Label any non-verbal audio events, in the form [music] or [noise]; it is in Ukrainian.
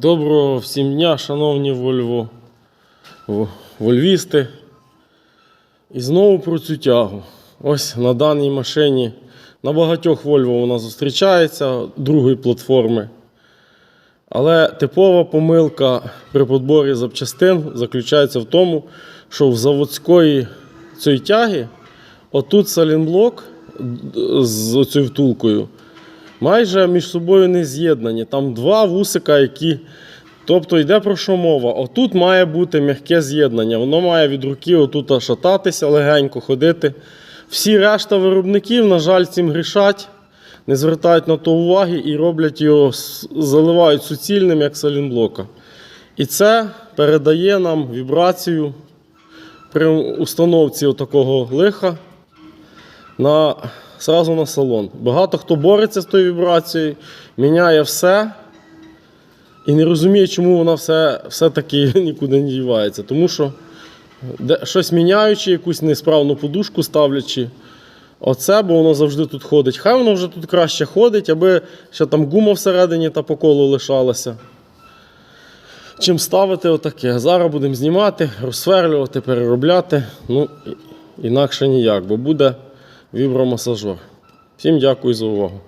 Доброго всім дня, шановні Вольво, вольвісти. І знову про цю тягу. Ось на даній машині на багатьох Volvo вона зустрічається другої платформи. Але типова помилка при подборі запчастин заключається в тому, що в заводської цієї тяги отут салінблок з оцею втулкою майже між собою не з'єднані. Там два вусика, які. Тобто йде про що мова? Отут має бути м'яке з'єднання. Воно має від руки отут шататися, легенько ходити. Всі решта виробників, на жаль, цим грішать, не звертають на то уваги і роблять його, заливають суцільним, як салінблока. І це передає нам вібрацію при установці такого лиха на, сразу на салон. Багато хто бореться з тою вібрацією, міняє все і не розуміє, чому вона все, все-таки [laughs] нікуди не дівається. Тому що де, щось міняючи, якусь несправну подушку ставлячи. Оце, бо воно завжди тут ходить. Хай воно вже тут краще ходить, аби ще там гума всередині та по колу лишалася. Чим ставити отаке. Зараз будемо знімати, розсверлювати, переробляти. Ну, інакше ніяк, бо буде вібромасажер. Всім дякую за увагу.